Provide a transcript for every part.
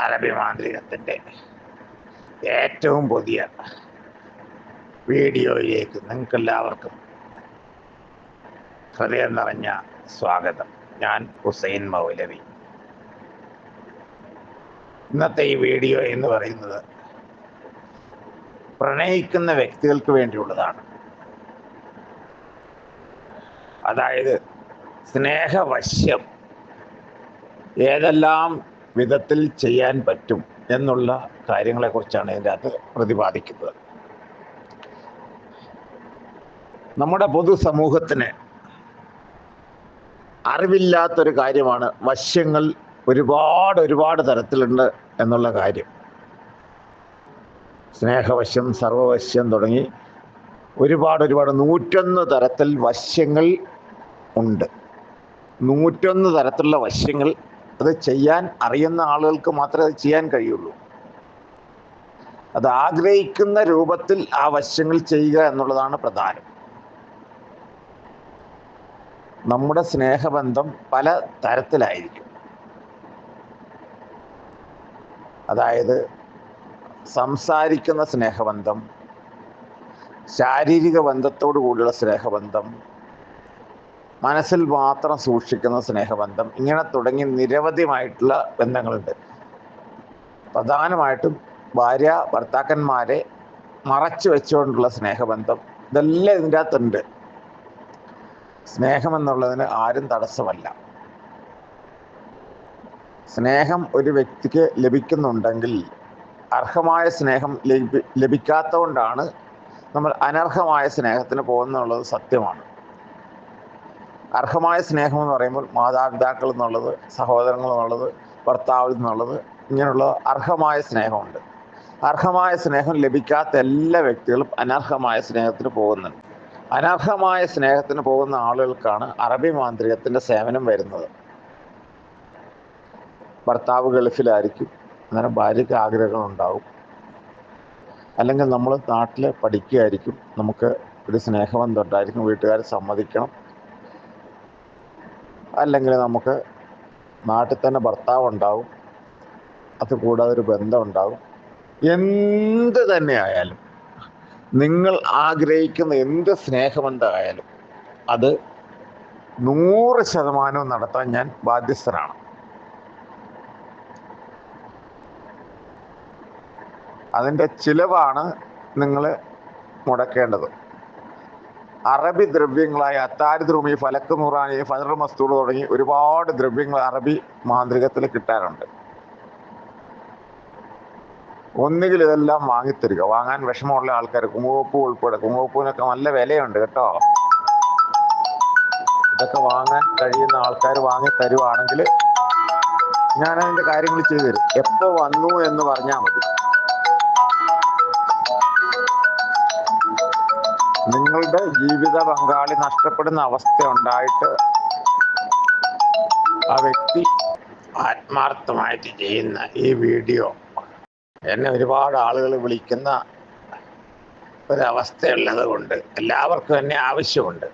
അറബി മാന്ത്രികത്തിന്റെ ഏറ്റവും പുതിയ വീഡിയോയിലേക്ക് നിങ്ങൾക്ക് എല്ലാവർക്കും ഹൃദയം നിറഞ്ഞ സ്വാഗതം. ഞാൻ ഹുസൈൻ മൗലവി. ഇന്നത്തെ ഈ വീഡിയോ എന്ന് പറയുന്നത് പ്രണയിക്കുന്ന വ്യക്തികൾക്ക് വേണ്ടിയുള്ളതാണ്. അതായത് സ്നേഹവശ്യം ഏതെല്ലാം വിധത്തിൽ ചെയ്യാൻ പറ്റും എന്നുള്ള കാര്യങ്ങളെക്കുറിച്ചാണ് ഇതിന്റെ അകത്ത് പ്രതിപാദിക്കുന്നത്. നമ്മുടെ പൊതുസമൂഹത്തിന് അറിവില്ലാത്തൊരു കാര്യമാണ് വശ്യങ്ങൾ ഒരുപാട് ഒരുപാട് തരത്തിലുണ്ട് എന്നുള്ള കാര്യം. സ്നേഹവശ്യം സർവവശ്യം തുടങ്ങി ഒരുപാട് ഒരുപാട് നൂറ്റൊന്ന് തരത്തിൽ വശ്യങ്ങൾ ഉണ്ട്. നൂറ്റൊന്ന് തരത്തിലുള്ള വശ്യങ്ങൾ അത് ചെയ്യാൻ അറിയുന്ന ആളുകൾക്ക് മാത്രമേ അത് ചെയ്യാൻ കഴിയുള്ളൂ. അത് ആഗ്രഹിക്കുന്ന രൂപത്തിൽ ആ വശങ്ങൾ ചെയ്യുക എന്നുള്ളതാണ് പ്രധാനം. നമ്മുടെ സ്നേഹബന്ധം പല തരത്തിലായിരിക്കും. അതായത് സംസാരിക്കുന്ന സ്നേഹബന്ധം ശാരീരിക ബന്ധത്തോടു കൂടിയുള്ള സ്നേഹബന്ധം മനസ്സിൽ മാത്രം സൂക്ഷിക്കുന്ന സ്നേഹബന്ധം ഇങ്ങനെ തുടങ്ങി നിരവധിയായിട്ടുള്ള ബന്ധങ്ങളുണ്ട്. പ്രധാനമായിട്ടും ഭാര്യ ഭർത്താക്കന്മാരെ മറച്ചു വെച്ചുകൊണ്ടുള്ള സ്നേഹബന്ധം ഇതെല്ലാം ഇതിന്റെ അകത്തുണ്ട്. സ്നേഹം എന്നുള്ളതിന് ആരും തടസ്സമല്ല. സ്നേഹം ഒരു വ്യക്തിക്ക് ലഭിക്കുന്നുണ്ടെങ്കിൽ അർഹമായ സ്നേഹം ലഭി ലഭിക്കാത്തതുകൊണ്ടാണ് നമ്മൾ അനർഹമായ സ്നേഹത്തിന് പോകുന്നുള്ളത് സത്യമാണ്. അർഹമായ സ്നേഹം എന്ന് പറയുമ്പോൾ മാതാപിതാക്കൾ എന്നുള്ളത് സഹോദരങ്ങൾ എന്നുള്ളത് ഭർത്താവ് എന്നുള്ളത് ഇങ്ങനെയുള്ള അർഹമായ സ്നേഹമുണ്ട്. അർഹമായ സ്നേഹം ലഭിക്കാത്ത എല്ലാ വ്യക്തികളും അനർഹമായ സ്നേഹത്തിന് പോകുന്നുണ്ട്. അനർഹമായ സ്നേഹത്തിന് പോകുന്ന ആളുകൾക്കാണ് അറബി മാന്ത്രികത്തിന്റെ സേവനം വരുന്നത്. ഭർത്താവ് ഗൾഫിലായിരിക്കും. അന്നേരം ഭാര്യയ്ക്ക് ആഗ്രഹങ്ങളുണ്ടാവും. അല്ലെങ്കിൽ നമ്മൾ നാട്ടിൽ പഠിക്കുകയായിരിക്കും. നമുക്ക് ഒരു സ്നേഹബന്ധം ഉണ്ടായിരിക്കും. വീട്ടുകാർ സമ്മതിക്കണം. അല്ലെങ്കിൽ നമുക്ക് നാട്ടിൽ തന്നെ ഭർത്താവ് ഉണ്ടാവും. അത് കൂടാതെ ഒരു ബന്ധം ഉണ്ടാവും. എന്ത് തന്നെ ആയാലും നിങ്ങൾ ആഗ്രഹിക്കുന്ന എന്ത് സ്നേഹബന്ധമായാലും അത് നൂറ് ശതമാനവും നടത്താൻ ഞാൻ ബാധ്യസ്ഥനാണ്. അതിന്റെ ചിലവാണ് നിങ്ങൾ മുടക്കേണ്ടത്. അറബി ദ്രവ്യങ്ങളായ അത്താരി ദ്രുമി ഫലക്ക് നൂറാനി ഫജർ മസ്തൂർ തുടങ്ങി ഒരുപാട് ദ്രവ്യങ്ങൾ അറബി മാന്ത്രികത്തിൽ കിട്ടാറുണ്ട്. ഒന്നുകിൽ ഇതെല്ലാം വാങ്ങിത്തരിക. വാങ്ങാൻ വിഷമമുള്ള ആൾക്കാർ കുങ്കുവപ്പ് ഉൾപ്പെടെ കുങ്കുവപ്പിനൊക്കെ നല്ല വിലയുണ്ട് കേട്ടോ. ഇതൊക്കെ വാങ്ങാൻ കഴിയുന്ന ആൾക്കാർ വാങ്ങി തരുവാണെങ്കിൽ ഞാൻ അതിന്റെ കാര്യങ്ങൾ ചെയ്തു തരും എപ്പോ വന്നു എന്ന് പറഞ്ഞാൽ മതി. നിങ്ങളുടെ ജീവിത പങ്കാളി നഷ്ടപ്പെടുന്ന അവസ്ഥ ഉണ്ടായിട്ട് ആ വ്യക്തി ആത്മാർത്ഥമായിട്ട് ചെയ്യുന്ന ഈ വീഡിയോ എന്നെ ഒരുപാട് ആളുകൾ വിളിക്കുന്ന ഒരവസ്ഥയുള്ളത് കൊണ്ട് എല്ലാവർക്കും എന്നെ ആവശ്യമുണ്ട്.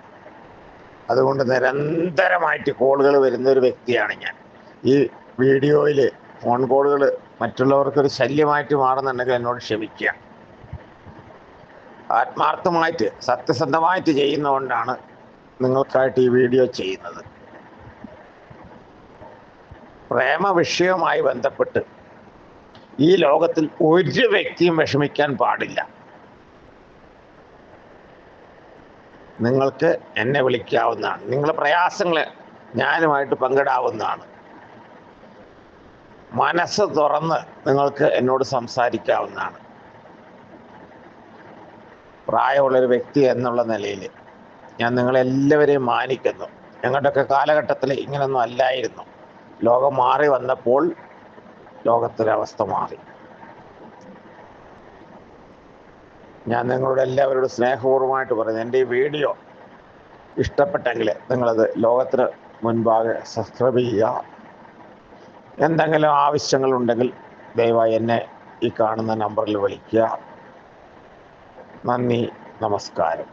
അതുകൊണ്ട് നിരന്തരമായിട്ട് കോളുകൾ വരുന്ന ഒരു വ്യക്തിയാണ് ഞാൻ. ഈ വീഡിയോയിൽ ഫോൺ കോളുകൾ മറ്റുള്ളവർക്കൊരു ശല്യമായിട്ട് മാറുന്നുണ്ടെങ്കിൽ എന്നോട് ക്ഷമിക്കുക. ആത്മാർത്ഥമായിട്ട് സത്യസന്ധമായിട്ട് ചെയ്യുന്നതുകൊണ്ടാണ് നിങ്ങൾക്കായിട്ട് ഈ വീഡിയോ ചെയ്യുന്നത്. പ്രേമ വിഷയവുമായി ബന്ധപ്പെട്ട് ഈ ലോകത്തിൽ ഒരു വ്യക്തിയും വിഷമിക്കാൻ പാടില്ല. നിങ്ങൾക്ക് എന്നെ വിളിക്കാവുന്നതാണ്. നിങ്ങളുടെ പ്രയാസങ്ങൾ ഞാനുമായിട്ട് പങ്കിടാവുന്നതാണ്. മനസ്സ് തുറന്ന് നിങ്ങൾക്ക് എന്നോട് സംസാരിക്കാവുന്നതാണ്. പ്രായമുള്ളൊരു വ്യക്തി എന്നുള്ള നിലയിൽ ഞാൻ നിങ്ങളെല്ലാവരെയും മാനിക്കുന്നു. ഞങ്ങളുടെയൊക്കെ കാലഘട്ടത്തിൽ ഇങ്ങനൊന്നും അല്ലായിരുന്നു. ലോകം മാറി വന്നപ്പോൾ ലോകത്തിലവസ്ഥ മാറി. ഞാൻ നിങ്ങളോട് എല്ലാവരോടും സ്നേഹപൂർവമായിട്ട് പറയുന്നു. എന്റെ ഈ വീഡിയോ ഇഷ്ടപ്പെട്ടെങ്കിൽ നിങ്ങളത് ലോകത്തിന് മുൻപാകെ സബ്സ്ക്രൈബ് ചെയ്യുക. എന്തെങ്കിലും ആവശ്യങ്ങളുണ്ടെങ്കിൽ ദയവായി എന്നെ ഈ കാണുന്ന നമ്പറിൽ വിളിക്കുക. നന്ദി നമസ്കാരം